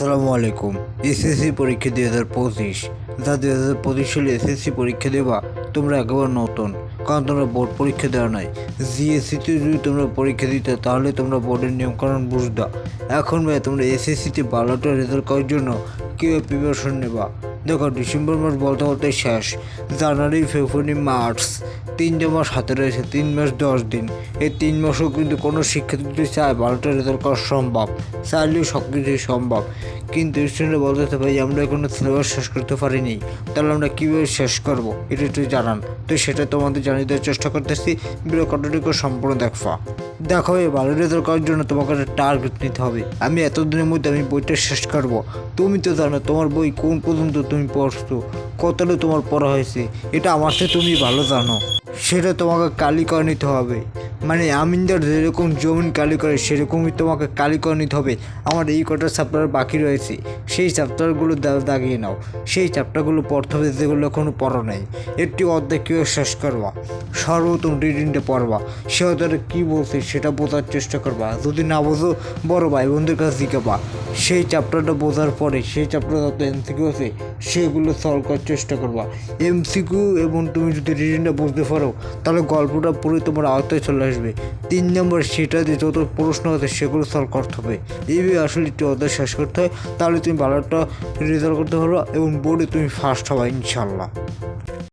আসসালামু আলাইকুম। এসএসসি পরীক্ষা দুই হাজার পঁচিশ। যা দুই হাজার পঁচিশ সালে এসএসসি পরীক্ষা দেবা, তোমরা একেবারে নতুন। কারণ তোমরা বোর্ড পরীক্ষা দেওয়া নাই। জিএসসিতে যদি তোমরা পরীক্ষা দিতে, তাহলে তোমরা বোর্ডের নিয়মকানুন বুঝতা এখন ভাই, তোমরা এসএসসিতে ভালোটা রেজাল্ট করার জন্য কীভাবে প্রিপারেশন নেবা। দেখো ডিসেম্বর মাস বলতে বলতে শেষ। জানুয়ারি, ফেব্রুয়ারি, মার্চ। তিনটে মাস হাতে রয়েছে, তিন মাস দশ দিন। এই তিন মাসও কিন্তু কোনো শিক্ষার্থী যদি চায় ভালোটা রেজাল্ট করা সম্ভব। চাইলেও সব কিছুই সম্ভব। কিন্তু স্টুডেন্টরা বলতে ভাই আমরা এখনও সিলেবাস শেষ করতে পারিনি। তাহলে আমরা কীভাবে শেষ করব? এটা একটু জানান। তো সেটা তোমাদের জানিয়ে দেওয়ার চেষ্টা করতেছি। ভিডিও সম্পূর্ণ দেখবা। দেখো, এই ভালো রেজাল্ট করার জন্য তোমাকে একটা টার্গেট নিতে হবে। আমি এতদিনের মধ্যে আমি বইটা শেষ করব। তুমি তো জানো, তোমার বই কোন পর্যন্ত তুমি পড়ছো কতটা তোমার পড়া হয়েছে, এটা আমার থেকে তুমি ভালো জানো। সেটা তোমাকে কালি করে নিতে হবে। মানে আমিনদার যেরকম জমিন কালি করে, সেরকমই তোমাকে কালি করে নিতে হবে। আমার এই কটা চ্যাপ্টার বাকি রয়েছে। সেই চ্যাপ্টারগুলো দাগিয়ে নাও। সেই চ্যাপ্টারগুলো পড়তে হবে যেগুলো এখনও পড়ো নেই। একটি অর্ধেক কীভাবে শেষ করবা। সর্বপ্রথম রিডিংটা পড়বা। সে তারা কী বলছে সেটা বোঝার চেষ্টা করবা। যদি না বোঝো, বড় ভাই বোনদের কাছে শিখাবা সেই চ্যাপ্টারটা বোঝার পরে সেই চ্যাপ্টার যত এমসিকিউ আছে, সেগুলো সলভ করার চেষ্টা করবা। এমসিকিউ এবং তুমি যদি রিডিংটা বুঝতে পারো, তাহলে গল্পটা পুরো তোমার আওতায় চলে আসবে। তিন নম্বর সেটা দিয়ে যত প্রশ্ন আছে, সেগুলো সলভ করতে হবে। এইভাবে আসলে একটি অধ্যায় শেষ করতে হয়। তাহলে তুমি ভালো একটা রেজাল্ট করতে পারো এবং বোর্ডে তুমি ফার্স্ট হবা ইনশাল্লাহ